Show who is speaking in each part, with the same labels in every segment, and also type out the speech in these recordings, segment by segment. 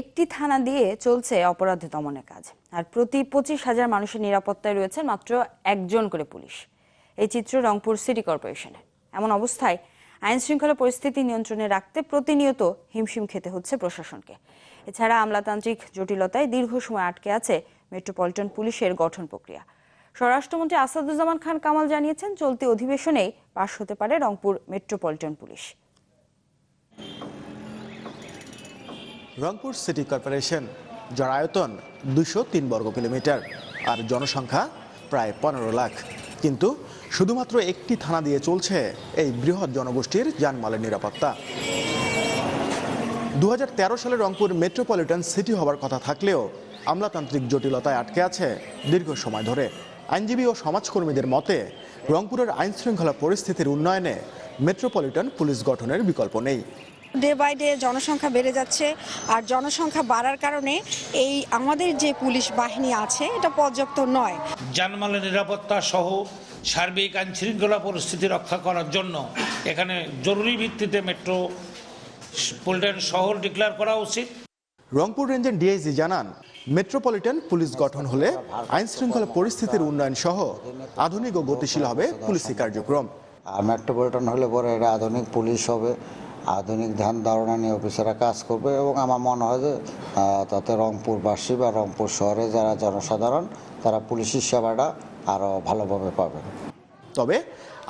Speaker 1: একটি থানা দিয়ে চলছে অপরাধ দমনের কাজ। আর প্রতি পঁচিশ হাজার মানুষের নিরাপত্তায় রয়েছে মাত্র একজন করে পুলিশ। এই চিত্র রংপুর সিটি কর্পোরেশনে। এমন অবস্থায় আইন শৃঙ্খলা পরিস্থিতি নিয়ন্ত্রণে রাখতে প্রতিনিয়ত হিমশিম খেতে হচ্ছে প্রশাসনকে। এছাড়া আমলাতান্ত্রিক জটিলতায় দীর্ঘ সময় আটকে আছে মেট্রোপলিটন পুলিশের গঠন প্রক্রিয়া। স্বরাষ্ট্রমন্ত্রী আসাদুজ্জামান খান কামাল জানিয়েছেন, চলতি অধিবেশনেই পাশ হতে পারে Rangpur metropolitan police.
Speaker 2: Rangpur city corporation, যার আয়তন দুশো তিন বর্গ কিলোমিটার, আর জনসংখ্যা প্রায় পনেরো লাখ। কিন্তু শুধুমাত্র একটি থানা দিয়ে চলছে এই বৃহৎ জনগোষ্ঠীর যানমালের নিরাপত্তা। দু হাজার তেরো সালে রংপুর মেট্রোপলিটন সিটি হবার কথা থাকলেও আমলাতান্ত্রিক জটিলতায় আটকে আছে দীর্ঘ সময় ধরে। আইনজীবী ও সমাজকর্মীদের মতে, রংপুরের আইনশৃঙ্খলা পরিস্থিতির উন্নয়নে মেট্রোপলিটন পুলিশ গঠনের বিকল্প নেই।
Speaker 3: ডে বাই ডে জনসংখ্যা বেড়ে যাচ্ছে আর জনসংখ্যা বাড়ার কারণে এই আমাদের যে পুলিশ বাহিনী আছে এটা পর্যাপ্ত নয়।
Speaker 4: জানমালের নিরাপত্তা সহ সার্বিক আইন শৃঙ্খলা পরিস্থিতি রক্ষা করার জন্য এখানে জরুরি ভিত্তিতে মেট্রো পলিটন শহর ডিক্লেয়ার করা উচিত।
Speaker 2: রংপুর রেঞ্জের ডিআইজি জানান মেট্রোপলিটন পুলিশ গঠন হলে আইন শৃঙ্খলা পরিস্থিতির উন্নয়ন সহ আধুনিক ও গতিশীল হবে পুলিশি কার্যক্রম।
Speaker 5: আর মেট্রোপলিটন হলে পরে এটা আধুনিক পুলিশ হবে আধুনিক ধ্যান ধারণা নিয়ে অফিসাররা কাজ করবে এবং আমার মনে হয় যে তাতে রংপুরবাসী বা রংপুর শহরে যারা জনসাধারণ তারা পুলিশি সেবাটা আরও ভালোভাবে পাবে।
Speaker 2: তবে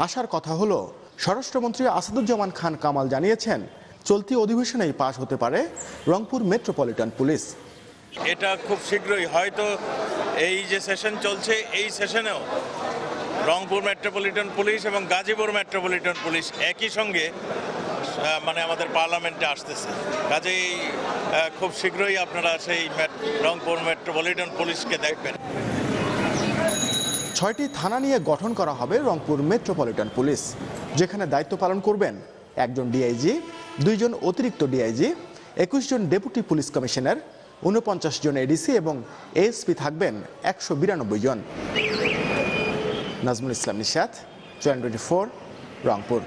Speaker 2: আসার কথা হলো স্বরাষ্ট্রমন্ত্রী আসাদুজ্জামান খান কামাল জানিয়েছেন চলতি অধিবেশনেই পাশ হতে পারে রংপুর মেট্রোপলিটন পুলিশ।
Speaker 6: এটা খুব শীঘ্রই হয়তো এই যে সেশন চলছে এই সেশনেও রংপুর মেট্রোপলিটন পুলিশ এবং গাজীপুর মেট্রোপলিটন পুলিশ একই সঙ্গে মানে আমাদের পার্লামেন্টে আসতেছে। কাজেই খুব শীঘ্রই আপনারা সেই রংপুর মেট্রোপলিটন পুলিশকে দেখবেন।
Speaker 2: ছয়টি থানা নিয়ে গঠন করা হবে রংপুর মেট্রোপলিটন পুলিশ। যেখানে দায়িত্ব পালন করবেন একজন ডিআইজি, দুইজন অতিরিক্ত ডিআইজি, একুশ জন ডেপুটি পুলিশ কমিশনার উনপঞ্চাশ জন এডিসি এবং এএসপি থাকবেন একশো বিরানব্বই জন। Nazmul Islam Nishad Nishat twenty four, Rangpur.